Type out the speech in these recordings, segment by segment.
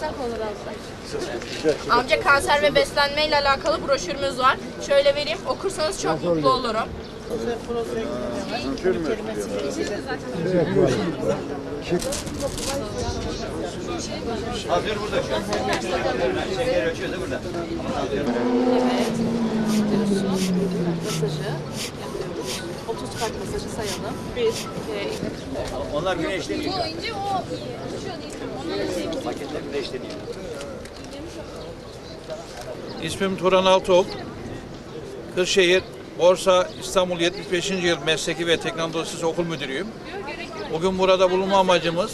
Açsak olur abla. Amca kanser ve beslenme ile alakalı broşürümüz var. Şöyle vereyim. Okursanız çok mutlu olurum. Hazır burada şu an. Şeker ölçüyor da burada. Evet. Masajı. 30 kalp masajı sayalım. 1, 2, Onlar güneşleniyor. Bu ince o şu değil. Paketler güneşleniyor. İsmim Turan Altıok. Kırşehir Borsa İstanbul 75. yıl Mesleki ve Teknoloji Lisesi Okul Müdürüyüm. Bugün burada bulunma amacımız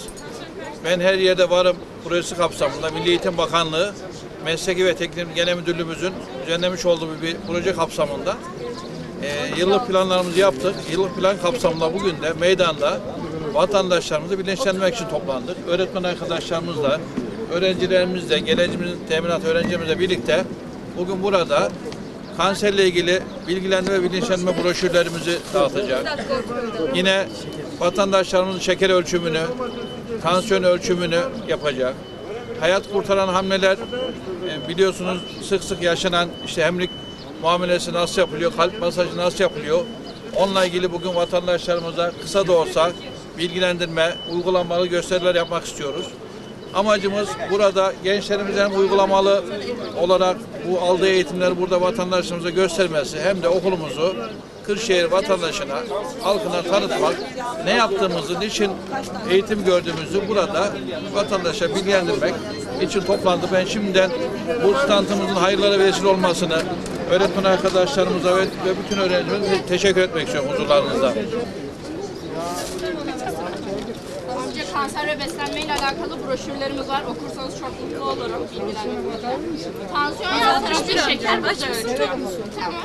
ben her yerde varım projesi kapsamında Milli Eğitim Bakanlığı Mesleki ve Teknik Genel Müdürlüğümüzün düzenlemiş olduğu bir proje kapsamında e, yıllık planlarımızı yaptık. Yıllık plan kapsamında bugün de meydanda vatandaşlarımızı bilinçlendirmek için toplandık. Öğretmen arkadaşlarımızla, öğrencilerimizle, geleceğimizin teminat öğrencimizle birlikte bugün burada kanserle ilgili bilgilendirme ve bilinçlendirme broşürlerimizi dağıtacak. Yine vatandaşlarımızın şeker ölçümünü, tansiyon ölçümünü yapacak. Hayat kurtaran hamleler e, biliyorsunuz sık sık yaşanan işte hemlik muamelesi nasıl yapılıyor, kalp masajı nasıl yapılıyor. Onunla ilgili bugün vatandaşlarımıza kısa da olsa bilgilendirme, uygulamalı gösteriler yapmak istiyoruz. Amacımız burada gençlerimizin uygulamalı olarak bu aldığı eğitimleri burada vatandaşlarımıza göstermesi hem de okulumuzu Kırşehir vatandaşına, halkına tanıtmak, ne yaptığımızı, niçin eğitim gördüğümüzü burada vatandaşa bilgilendirmek için toplandı. Ben şimdiden bu standımızın hayırlara vesile olmasını öğretmen arkadaşlarımıza ve, ve bütün öğrencilerimize te- teşekkür etmek istiyorum huzurlarınızda. Amca kanser ve beslenme ile alakalı broşürlerimiz var. Okursanız çok mutlu olurum. Bilgilendirmede. Tansiyon tarafta şeker burada ölçülüyor. Tamam.